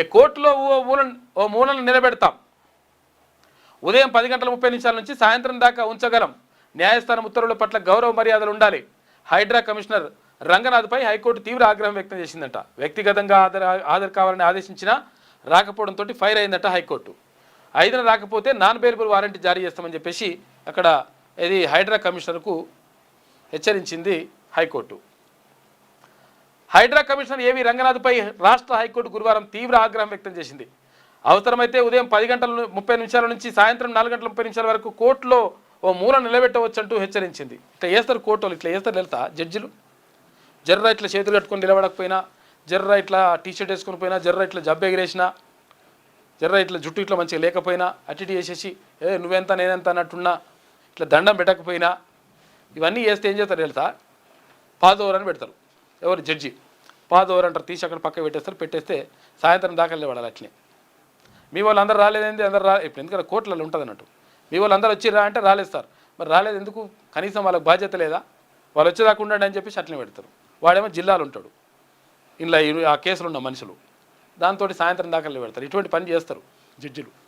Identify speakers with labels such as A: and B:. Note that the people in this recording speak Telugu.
A: ఏ కోర్టులో ఓ మూల ఓ మూలను నిలబెడతాం. ఉదయం పది గంటల ముప్పై నిమిషాల నుంచి సాయంత్రం దాకా ఉంచగలం. న్యాయస్థానం ఉత్తర్వుల పట్ల గౌరవ మర్యాదలు ఉండాలి. హైడ్రా కమిషనర్ రంగనాథ్పై హైకోర్టు తీవ్ర ఆగ్రహం వ్యక్తం చేసిందట. వ్యక్తిగతంగా ఆధార్ హాజరు కావాలని ఆదేశించినా రాకపోవడంతో ఫైర్ అయిందట హైకోర్టు. ఐదున రాకపోతే నాన్ బెయిలబుల్ వారెంట్ జారీ చేస్తామని చెప్పేసి అక్కడ ఇది హైడ్రా కమిషనర్కు హెచ్చరించింది హైకోర్టు. హైడ్రా కమిషనర్ ఏవి రంగనాథ్పై రాష్ట్ర హైకోర్టు గురువారం తీవ్ర ఆగ్రహం వ్యక్తం చేసింది. అవసరమైతే ఉదయం పది గంటల ముప్పై నిమిషాల నుంచి సాయంత్రం నాలుగు గంటల ముప్పై నిమిషాల వరకు కోర్టులో ఓ మూల నిలబెట్టవచ్చంటూ హెచ్చరించింది. ఇట్లా చేస్తారు కోర్టు ఇట్లా చేస్తారు వెళ్తా జడ్జిలు. జర్ర ఇట్లా చేతులు కట్టుకొని నిలబడకపోయినా జర్ర ఇట్లా టీ షర్ట్ వేసుకొని పోయినా జర్ర ఇట్లా జబ్బు ఎగిరేసినా జర్ర ఇట్లా జుట్టు ఇట్లా మంచిగా లేకపోయినా అటు ఇటు చేసేసి ఏ నువ్వెంత నేనెంత అన్నట్టున్నా ఇట్లా దండం పెట్టకపోయినా ఇవన్నీ చేస్తే ఏం చేస్తారు తెలుసా పాదోవర్ అని పెడతారు. ఎవరు? జడ్జి. పాదోవర్ అంటారు తీసి అక్కడ పక్క పెట్టేస్తారు పెట్టేస్తే సాయంత్రం దాకా నిలబడాలి అట్లే. మీ వాళ్ళు అందరు రాలేదేంది? అందరు రా ఇప్పుడు ఎందుకంటే కోర్టులలో ఉంటుంది అన్నట్టు. మీ వాళ్ళు అందరు వచ్చి రా అంటే రాలేదు సార్ మరి రాలేదు ఎందుకు? కనీసం వాళ్ళకి బాధ్యత లేదా? వాళ్ళు వచ్చేదాకా ఉండండి అని చెప్పేసి అట్లనే పెడతారు. వాడేమో జిల్లాలు ఉంటాడు. ఇలా ఆ కేసులు ఉన్న మనుషులు. దాంతో సాయంత్రం దాకా పెడతారు. ఇటువంటి పని చేస్తారు జడ్జిలు.